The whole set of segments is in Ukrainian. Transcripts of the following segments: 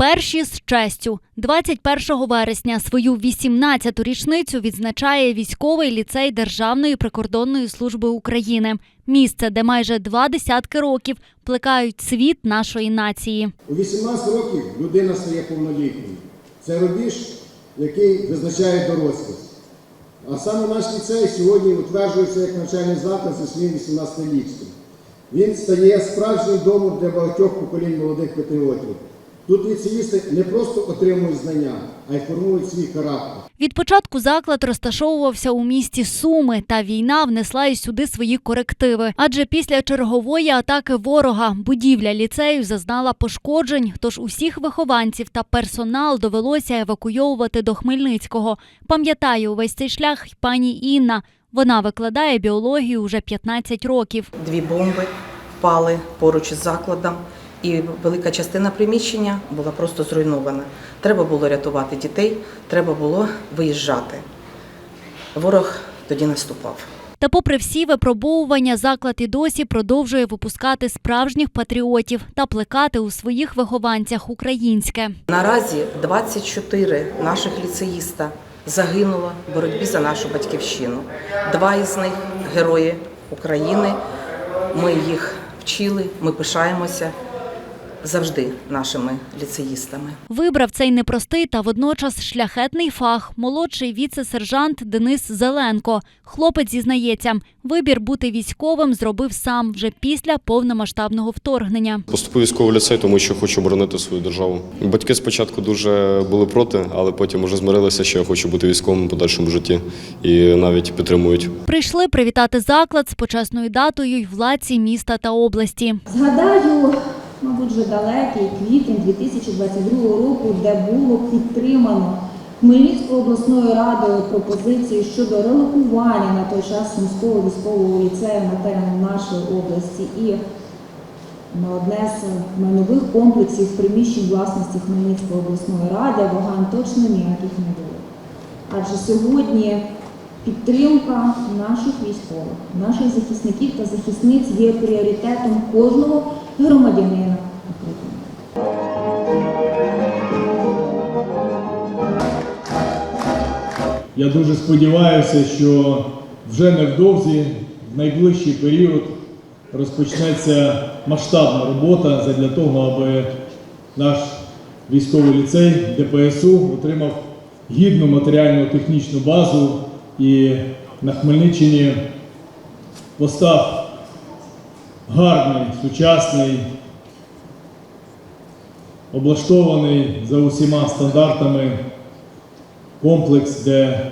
Перші з честю 21 вересня свою 18-ту річницю відзначає військовий ліцей Державної прикордонної служби України. Місце, де майже два десятки років плекають світ нашої нації. У 18 років людина стає повнолітньою. Це рубіж, який визначає дорослість. А саме наш ліцей сьогодні утверджується як навчальний заклад зі своїм 18-літтям. Він стає справжнім домом для багатьох поколінь молодих патріотів. Тут ліцеїсти не просто отримують знання, а й формують свій характер. Від початку заклад розташовувався у місті Суми, та війна внесла й сюди свої корективи. Адже після чергової атаки ворога будівля ліцею зазнала пошкоджень, тож усіх вихованців та персонал довелося евакуйовувати до Хмельницького. Пам'ятає увесь цей шлях й пані Інна. Вона викладає біологію вже 15 років. Дві бомби впали поруч із закладом, і велика частина приміщення була просто зруйнована. Треба було рятувати дітей, треба було виїжджати. Ворог тоді наступав. Та, попри всі випробовування, заклад і досі продовжує випускати справжніх патріотів та плекати у своїх вихованцях українське. Наразі 24 наших ліцеїста загинуло в боротьбі за нашу батьківщину. Два із них герої України. Ми їх вчили, ми пишаємося завжди нашими ліцеїстами. Вибрав цей непростий та водночас шляхетний фах молодший віце-сержант Денис Зеленко. Хлопець зізнається, вибір бути військовим зробив сам вже після повномасштабного вторгнення. Поступив військовий ліцей, тому що хочу боронити свою державу. Батьки спочатку дуже були проти, але потім вже змирилися, що я хочу бути військовим в подальшому житті і навіть підтримують. Прийшли привітати заклад з почесною датою й владці міста та області. Згадаю, мабуть, вже далекий квітень 2022 року, де було підтримано Хмельницькою обласною радою пропозиції щодо релокування на той час Сумського військового ліцею на терен нашої області і на одне з майнових комплексів приміщень власності Хмельницької обласної ради вагань точно ніяких не було. Адже сьогодні підтримка наших військових, наших захисників та захисниць є пріоритетом кожного громадянина. Я дуже сподіваюся, що вже невдовзі, в найближчий період, розпочнеться масштабна робота для того, аби наш військовий ліцей ДПСУ отримав гідну матеріально-технічну базу і на Хмельниччині постав гарний, сучасний, облаштований за усіма стандартами комплекс, де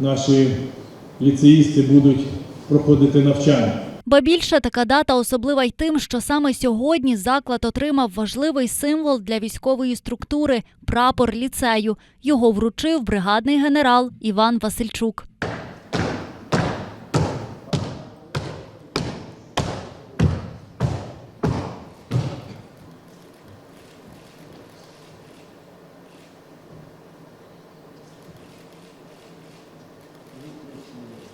наші ліцеїсти будуть проходити навчання. Ба більше така дата особлива й тим, що саме сьогодні заклад отримав важливий символ для військової структури прапор ліцею. Його вручив бригадний генерал Іван Васильчук.